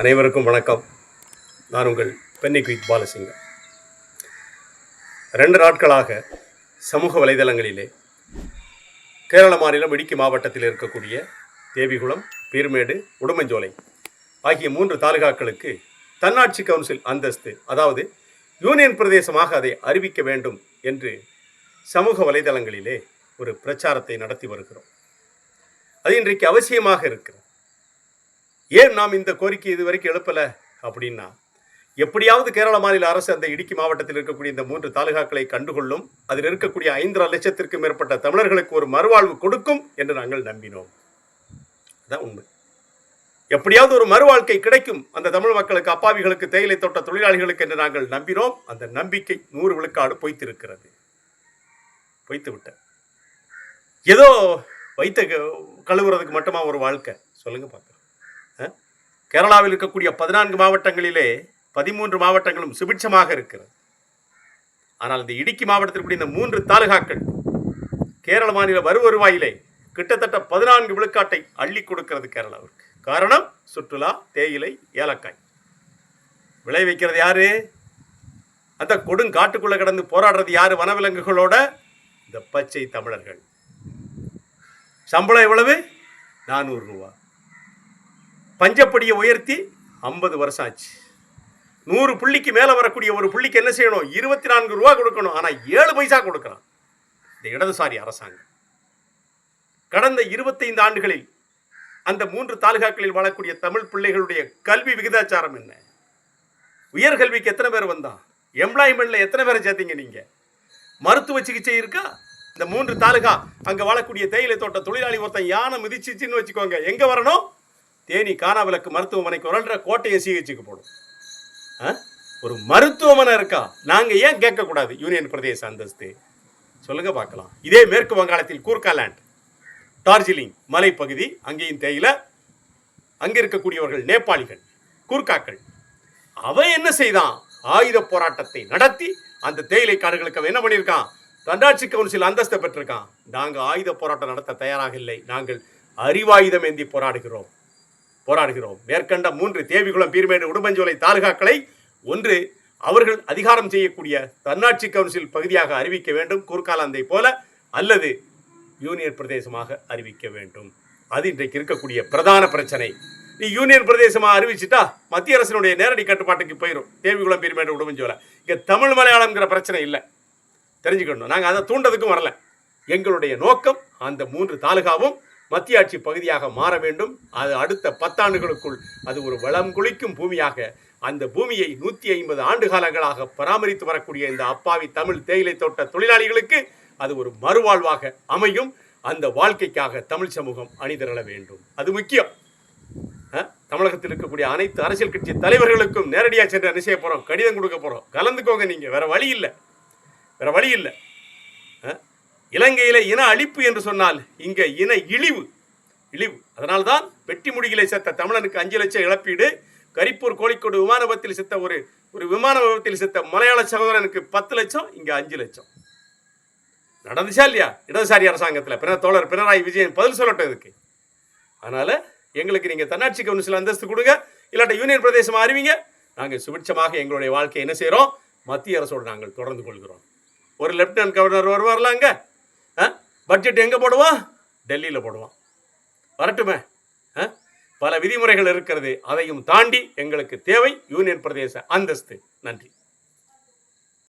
அனைவருக்கும் வணக்கம். நான் உங்கள் பென்னி குயிக் பாலசிங்கம் ரெண்டு நாட்களாக சமூக வலைதளங்களிலே கேரள மாநிலம் இடுக்கி மாவட்டத்தில் இருக்கக்கூடிய தேவிகுளம் பீர்மேடு உடுமஞ்சோலை ஆகிய மூன்று தாலுகாக்களுக்கு தன்னாட்சி கவுன்சில் அந்தஸ்து அதாவது யூனியன் பிரதேசமாக அதை அறிவிக்க வேண்டும் என்று சமூக வலைதளங்களிலே ஒரு பிரச்சாரத்தை நடத்தி வருகிறோம். அது இன்றைக்கு அவசியமாக இருக்கிறது. ஏன் நாம் இந்த கோரிக்கை இதுவரைக்கும் எழுப்பலை? அப்படின்னா எப்படியாவது கேரள மாநில அரசு அந்த இடுக்கி மாவட்டத்தில் இருக்கக்கூடிய இந்த மூன்று தாலுகாக்களை கண்டுகொள்ளும் அதில் இருக்கக்கூடிய ஐந்தரை லட்சத்திற்கும் மேற்பட்ட தமிழர்களுக்கு ஒரு மறுவாழ்வு கொடுக்கும் என்று நாங்கள் நம்பினோம். அதான் உண்மை. எப்படியாவது ஒரு மறுவாழ்க்கை கிடைக்கும். அந்த தமிழ் மக்களுக்கு அப்பாவிகளுக்கு தேயிலை தோட்ட தொழிலாளிகளுக்கு என்று நாங்கள் நம்பினோம். அந்த நம்பிக்கை நூறு விழுக்காடு பொய்த்திருக்கிறது. பொய்த்து விட்ட ஏதோ வைத்த க- கழுவுறதுக்கு மட்டுமா ஒரு வாழ்க்கை? சொல்லுங்க பார்க்கலாம். கேரளாவில் இருக்கக்கூடிய பதினான்கு மாவட்டங்களிலே பதிமூன்று மாவட்டங்களும் சுபிட்சமாக இருக்கிறது. ஆனால் இந்த இடுக்கி மாவட்டத்தில் இந்த மூன்று தாலுகாக்கள் கேரள மாநில வரு வருவாயிலே கிட்டத்தட்ட பதினான்கு விழுக்காட்டை அள்ளி கொடுக்கிறது கேரளாவிற்கு. காரணம் சுற்றுலா தேயிலை ஏலக்காய். விளைவிக்கிறது யாரு? அந்த கொடுங்காட்டுக்குள்ளே கிடந்து போராடுறது யாரு? வனவிலங்குகளோட இந்த பச்சை தமிழர்கள். சம்பளம் எவ்வளவு? நானூறு ரூபா. பஞ்சப்படியை உயர்த்தி ஐம்பது வருஷம் ஆச்சு. நூறு புள்ளிக்கு மேலே வரக்கூடிய ஒரு புள்ளிக்கு என்ன செய்யணும்? இருபத்தி நான்கு ரூபா கொடுக்கணும். ஆனால் ஏழு பைசா கொடுக்குறான். இந்த இடதுசாரி அரசாங்கம். கடந்த இருபத்தைந்து ஆண்டுகளில் அந்த மூன்று தாலுகாக்களில் வாழக்கூடிய தமிழ் பிள்ளைகளுடைய கல்வி விகிதாச்சாரம் என்ன? உயர்கல்விக்கு எத்தனை பேர் வந்தான் எம்ப்ளாய்மெண்ட்டில் எத்தனை பேரை சேர்த்தீங்க நீங்கள் மருத்துவ சிகிச்சை இருக்கா? இந்த மூன்று தாலுகா அங்கே வாழக்கூடிய தேயிலை தோட்ட தொழிலாளி ஒருத்தன் யானை மிதிச்சிச்சுன்னு வச்சுக்கோங்க. எங்கே வரணும்? தேனி காணாவிளக்கு மருத்துவமனைக்கு வரல்ற கோட்டையை சிகிச்சைக்கு போடும் ஆ? ஒரு மருத்துவமனை இருக்கா? நாங்கள் ஏன் கேட்கக்கூடாது? யூனியன் பிரதேச அந்தஸ்து. சொல்லுங்க பார்க்கலாம். இதே மேற்கு வங்காளத்தில் கூர்காலேண்ட் டார்ஜிலிங் மலைப்பகுதி அங்கேயும் தேயிலை. அங்கே இருக்கக்கூடியவர்கள் நேபாளிகள் கூர்க்காக்கள் அவன் என்ன செய்தான்? ஆயுத போராட்டத்தை நடத்தி அந்த தேயிலை காடுகளுக்கு அவன் என்ன பண்ணியிருக்கான்? தன்னாட்சி கவுன்சில் அந்தஸ்தை பெற்றிருக்கான். நாங்கள் ஆயுத போராட்டம் நடத்த தயாராக இல்லை. நாங்கள் அறிவாயுதம் ஏந்தி போராடுகிறோம். போராடுகிறோம். மேற்கண்ட மூன்று தேவிகுளம் பீர்மேடு உடுமஞ்சோலை தாலுகாக்களை ஒன்று அவர்கள் அதிகாரம் செய்யக்கூடிய தன்னாட்சி கவுன்சில் பகுதியாக அறிவிக்க வேண்டும் குறுக்காலாந்தை போல அல்லது யூனியன் பிரதேசமாக அறிவிக்க வேண்டும். அது இன்றைக்கு இருக்கக்கூடிய பிரதான பிரச்சனை. நீ யூனியன் பிரதேசமாக அறிவிச்சிட்டா மத்திய அரசினுடைய நேரடி கட்டுப்பாட்டுக்கு போயிடும் தேவிகுளம் பீர்மேடு உடுமஞ்சோலை. இங்கே தமிழ் மலையாளம்ங்கிற பிரச்சனை இல்லை. தெரிஞ்சுக்கணும். நாங்கள் அதை தூண்டதுக்கும் வரல. எங்களுடைய நோக்கம் அந்த மூன்று தாலுகாவும் மத்திய ஆட்சி பகுதியாக மாற வேண்டும். அது அடுத்த பத்தாண்டுகளுக்குள் அது ஒரு வளம் குளிக்கும் பூமியாக அந்த பூமியை நூற்றி ஐம்பது ஆண்டு காலங்களாக பராமரித்து வரக்கூடிய இந்த அப்பாவி தமிழ் தேயிலை தோட்ட தொழிலாளிகளுக்கு அது ஒரு மறுவாழ்வாக அமையும். அந்த வாழ்க்கைக்காக தமிழ் சமூகம் அணிதிரள வேண்டும். அது முக்கியம். தமிழகத்தில் இருக்கக்கூடிய அனைத்து அரசியல் கட்சி தலைவர்களுக்கும் நேரடியாக சென்று என்ன செய்ய போகிறோம் கடிதம் கொடுக்க போகிறோம் கலந்துக்கோங்க நீங்கள் வேற வழி இல்லை. வேற வழி இல்லை. இலங்கையில இன அழிப்பு என்று சொன்னால் இங்கே இன இழிவு. இழிவு. அதனால்தான் வெட்டி முடிகளை செத்த தமிழனுக்கு அஞ்சு லட்சம் இழப்பீடு கரிப்பூர் கோழிக்கோடு விமான விபத்தில் செத்த ஒரு ஒரு விமான விபத்தில் செத்த மலையாள சகோதரனுக்கு பத்து லட்சம் இங்கே அஞ்சு லட்சம். நடந்துச்சா இல்லையா? இடதுசாரி அரசாங்கத்தில். பிற தோழர் பினராயி விஜயன் பதில் சொல்லட்டும் இதுக்கு. அதனால் எங்களுக்கு நீங்கள் தன்னாட்சி கவுன்சில் அந்தஸ்து கொடுங்க. இல்லாட்ட யூனியன் பிரதேசம் அறிவிங்க நாங்கள் சுபிட்சமாக எங்களுடைய வாழ்க்கையை என்ன செய்கிறோம் மத்திய அரசோடு நாங்கள் தொடர்ந்து கொள்கிறோம். ஒரு லெப்டினன்ட் கவர்னர் வருவார்லாங்க பட்ஜெட் எங்கே போடுவான்? டெல்லியில் போடுவான். வரட்டுமே. ஆ? பல விதிமுறைகள் இருக்கிறது. அதையும் தாண்டி எங்களுக்கு தேவை யூனியன் பிரதேச அந்தஸ்து. நன்றி.